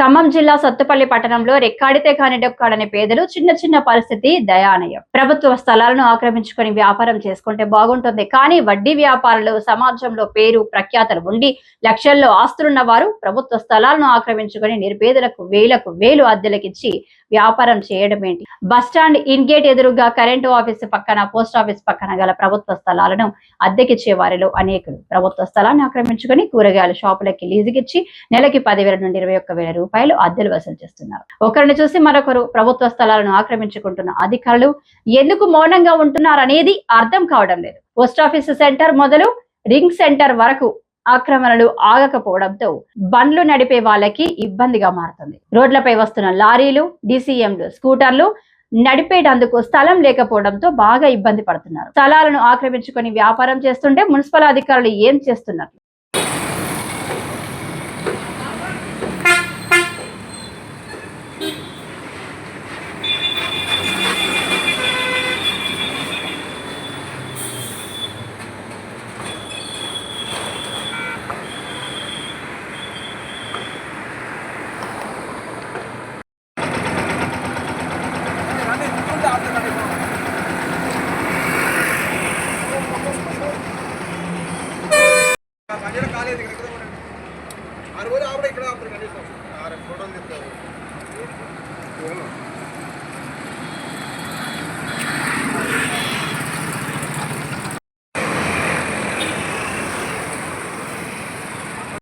ఖమ్మం జిల్లా సత్తుపల్లి పట్టణంలో రెక్కాడితే కాని డొక్కాడని పేదలు చిన్న చిన్న పరిస్థితి దయానయం. ప్రభుత్వ స్థలాలను ఆక్రమించుకొని వ్యాపారం చేసుకుంటే బాగుంటుంది. కానీ వడ్డీ వ్యాపారులు సమాజంలో పేరు ప్రఖ్యాతలు ఉండి లక్షల్లో ఆస్తులున్న వారు ప్రభుత్వ స్థలాలను ఆక్రమించుకొని నిరుపేదలకు వేలకు వేలు అద్దెలకిచ్చి వ్యాపారం చేయడం ఏంటి? బస్టాండ్ ఇన్గేట్ ఎదురుగా కరెంటు ఆఫీసు పక్కన పోస్ట్ ఆఫీస్ పక్కన గల ప్రభుత్వ స్థలాలను అద్దెకిచ్చే వారిలో అనేకులు. ప్రభుత్వ స్థలాన్ని ఆక్రమించుకొని కూరగాయల షాపులకి లీజుకిచ్చి నెలకి పదివేల నుండి ఇరవై ఒక్క వేల రూపాయలు అద్దెలు వసూలు చేస్తున్నారు. ఒకరిని చూసి మరొకరు ప్రభుత్వ స్థలాలను ఆక్రమించుకుంటున్న అధికారులు ఎందుకు మౌనంగా ఉంటున్నారనేది అర్థం కావడం లేదు. పోస్ట్ ఆఫీస్ సెంటర్ మొదలు రింగ్ సెంటర్ వరకు ఆక్రమణలు ఆగకపోవడంతో బండ్లు నడిపే వాళ్ళకి ఇబ్బందిగా మారుతుంది. రోడ్లపై వస్తున్న లారీలు డిసిఎంలు స్కూటర్లు నడిపేటందుకు స్థలం లేకపోవడంతో బాగా ఇబ్బంది పడుతున్నారు. స్థలాలను ఆక్రమించుకొని వ్యాపారం చేస్తుంటే మున్సిపల్ అధికారులు ఏం చేస్తున్నారు? కాలేదు ఇక్కడ. ఆరు రోజులు ఆవిడ ఇక్కడ ఆపుతారు కనీసం. ఆరు ఫోటోలు తీస్తారు